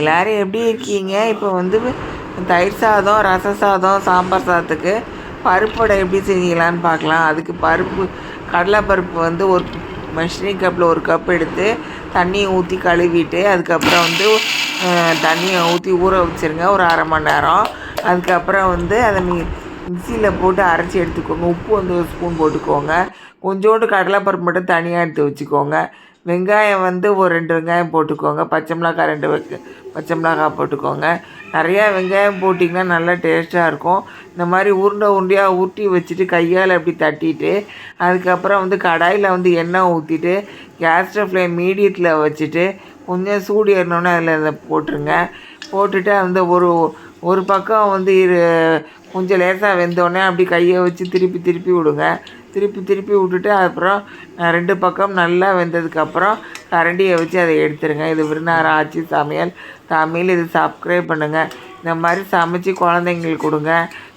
எல்லாரும் எப்படி இருக்கீங்க? இப்போ வந்து தயிர் சாதம் ரச சாதம் சாம்பார் சாதத்துக்கு பருப்பு வடை எப்படி செஞ்சீங்களான்னு பார்க்கலாம். அதுக்கு பருப்பு கடலைப்பருப்பு வந்து ஒரு மெஷரிங் கப்பில் ஒரு கப் எடுத்து தண்ணியை ஊற்றி கழுவிட்டு அதுக்கப்புறம் வந்து தண்ணியை ஊற்றி ஊற வச்சுருங்க. ஒரு அரை மணி நேரம். அதுக்கப்புறம் வந்து அதை மி மிக்சியில் போட்டு அரைச்சி எடுத்துக்கோங்க. உப்பு வந்து ஒரு ஸ்பூன் போட்டுக்கோங்க. கொஞ்சோண்டு கடலைப்பருப்பு மட்டும் தனியாக எடுத்து வச்சுக்கோங்க. வெங்காயம் வந்து ஒரு ரெண்டு வெங்காயம் போட்டுக்கோங்க. பச்சை மிளகாய் ரெண்டு வெக்க பச்சை மிளகாய் போட்டுக்கோங்க. நிறையா வெங்காயம் போட்டிங்கன்னா நல்லா டேஸ்ட்டாக இருக்கும். இந்த மாதிரி உருண்டை உருண்டையாக உருட்டி வச்சுட்டு கையால் அப்படி தட்டிட்டு அதுக்கப்புறம் வந்து கடாயில் வந்து எண்ணெய் ஊற்றிட்டு கேஸ் ஃப்ளேம் மீடியத்தில் வச்சுட்டு கொஞ்சம் சூடு ஏறினோன்னே அதில் போட்டுருங்க. போட்டுட்டு அந்த ஒரு ஒரு பக்கம் வந்து இரு கொஞ்சம் லேசாக வெந்தோடனே அப்படி கையை வச்சு திருப்பி திருப்பி விடுங்க. திருப்பி திருப்பி விட்டுட்டு அப்புறம் ரெண்டு பக்கம் நல்லா வெந்ததுக்கப்புறம் கரண்டியை வச்சு அதை எடுத்துருங்க. இது விருந்தாரம் ஆச்சு சமையல். தமிழ் இது சப்ஸ்கிரைப் பண்ணுங்கள் இந்த மாதிரி சமைச்சு குழந்தைங்களுக்கு கொடுங்க.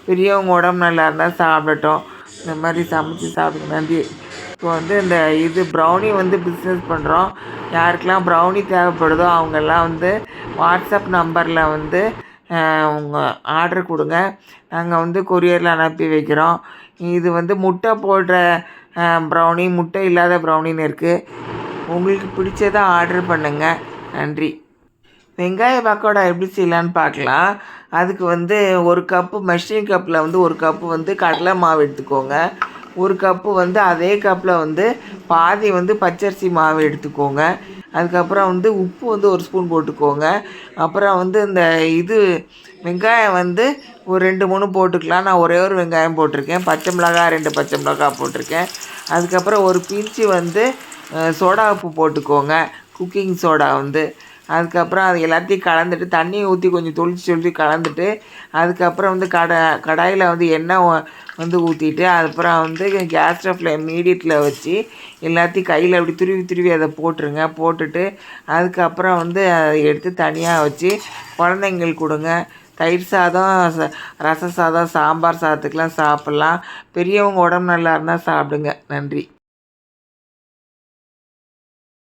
பெரியவங்க உடம்பு நல்லா இருந்தால் சாப்பிடட்டும். இந்த மாதிரி சமைச்சு சாப்பிடுங்க. நன்றி இப்போ வந்து இந்த இது ப்ரௌனி வந்து பிஸ்னஸ் பண்ணுறோம் யாருக்கெல்லாம் ப்ரௌனி தேவைப்படுதோ அவங்கெல்லாம் வந்து வாட்ஸ்அப் நம்பரில் வந்து உங்கள் ஆர்டர் கொடுங்க. நாங்கள் வந்து கொரியரில் அனுப்பி வைக்கிறோம். இது வந்து முட்டை போடுற ப்ரௌனி முட்டை இல்லாத ப்ரௌனின்னு இருக்குது உங்களுக்கு பிடிச்சதை ஆர்டர் பண்ணுங்கள் நன்றி. வெங்காய பக்கோடா எப்படி செய்யலான்னு பார்க்கலாம். அதுக்கு வந்து ஒரு கப்பு மெஷின் கப்பில் வந்து ஒரு கப்பு வந்து கடலை மாவு எடுத்துக்கோங்க. ஒரு கப்பு வந்து அதே கப்பில் வந்து பாதி வந்து பச்சரிசி மாவு எடுத்துக்கோங்க. அதுக்கப்புறம் வந்து உப்பு வந்து ஒரு ஸ்பூன் போட்டுக்கோங்க. அப்புறம் வந்து இந்த இது வெங்காயம் வந்து ஒரு ரெண்டு மூணு போட்டுக்கலாம். நான் ஒரே ஒரு வெங்காயம் போட்டிருக்கேன். பச்சை மிளகாய் ரெண்டு பச்சை மிளகாய் போட்டிருக்கேன். அதுக்கப்புறம் ஒரு பிஞ்சு வந்து சோடா உப்பு போட்டுக்கோங்க. குக்கிங் சோடா வந்து. அதுக்கப்புறம் அது எல்லாத்தையும் கலந்துட்டு தண்ணியை ஊற்றி கொஞ்சம் தொளிச்சு தொளிச்சு கலந்துட்டு அதுக்கப்புறம் வந்து கடை கடாயில் வந்து எண்ணெய் வந்து ஊற்றிட்டு அதுக்கப்புறம் வந்து கேஸ் ஸ்டவ்வில் மீடியத்தில் வச்சு எல்லாத்தையும் கையில் அப்படி துருவி துருவி அதை போட்டுருங்க. போட்டுட்டு அதுக்கப்புறம் வந்து அதை எடுத்து தனியாக வச்சு குழந்தைங்களுக்கு கொடுங்க. தயிர் சாதம் ச- ரச சாதம் சாம்பார் சாதத்துக்கெலாம் சாப்பிட்லாம். பெரியவங்க உடம்பு நல்லா இருந்தால் சாப்பிடுங்க. நன்றி.